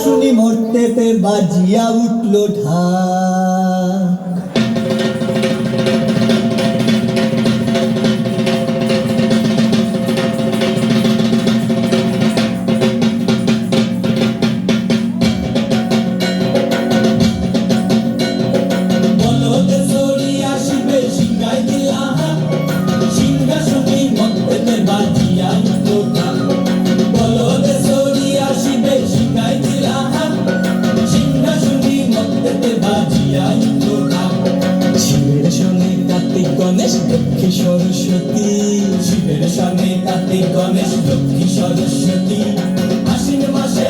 শুনি মরতেতে বাজিয়া উঠল ঢা শনি কার্তিক গণেশ লক্ষ্মী সরস্বতী। শিবের শনি কার্তিক গণেশ লক্ষ্মী সরস্বতী। আশ্বিন মাসে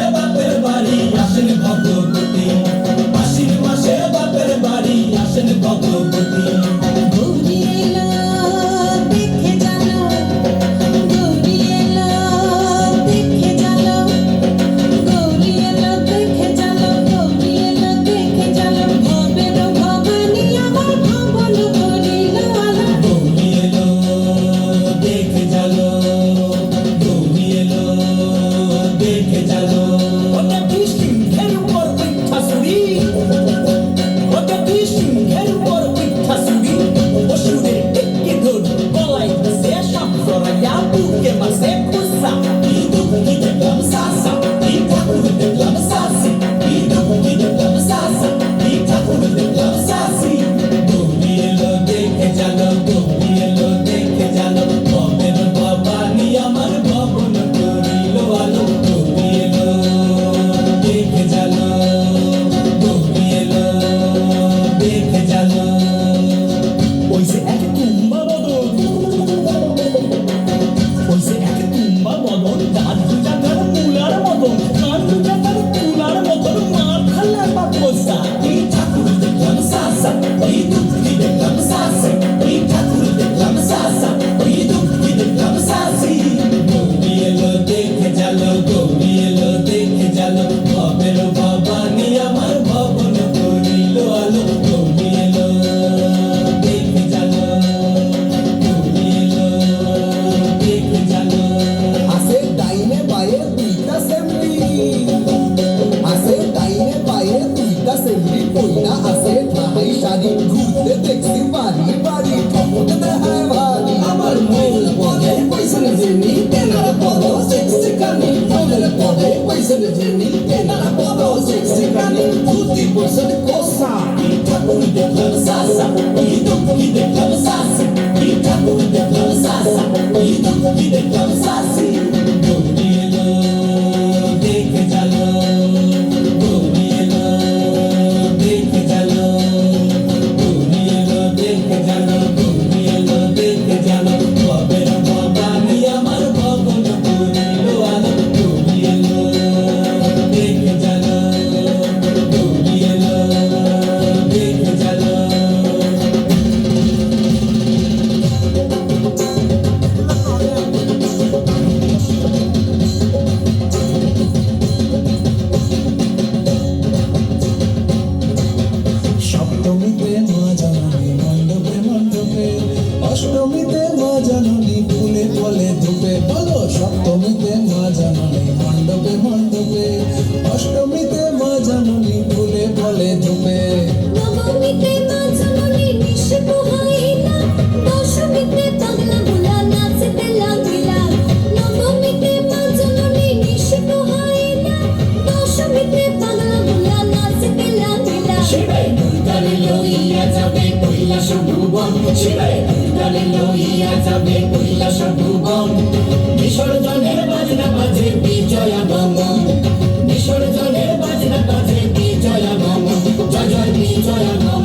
দেখি কইরা আছে তাহাই শাড়ি ঘুরতে দেখছি বাড়ি বাড়ি ঠকতে দেখায় ভারী আমার মূল পদে পয়সা না জেনি তেনার পদ সেক্স কানি মূল পদে পয়সা না জেনি তেনার পদ সেক্স কানি ভূতি পয়সা কোসা ঠাকুর দেখলাম সাসা এই দুঃখী দেখলাম সাসা এই ঠাকুর দেখলাম সাসা এই দুঃখী দেখলাম কৈলাস ভুবন শিবের দুর্গারে লইয়া যাবে কৈলাস ভুবন বিসর্জনের বাজনা বাজে বিজয়া বম বিসর্জনের বাজনা বাজে বিজয়া বম জয় জয় বিজয়া বম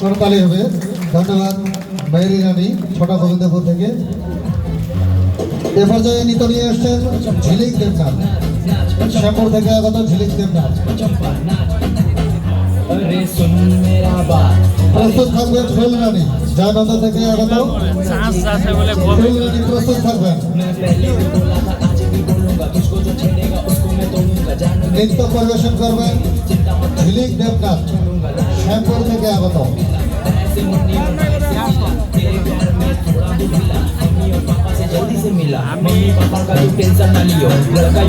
করতালি হবে। ধন্যবাদ মায়েরি রানী, ছোটা গোবিন্দপুর থেকে। এ পর্যায়ে নিতে নিয়ে এসছেন ঝিলিক দেবনাথ। শ্যামপুর থেকে আগত ঝিলিক দেবনাথ। প্রস্তুত থাকবেন ফুলরানি জয়নতা থেকে আগত ফুলরানি প্রস্তুত থাকবেন। নৃত্য পরিবেশন করবেন ঝিলিক দেবনাথ শ্যামপুর থেকে আগত। Jadi semila, mami papa kalau pensa nalio, kalau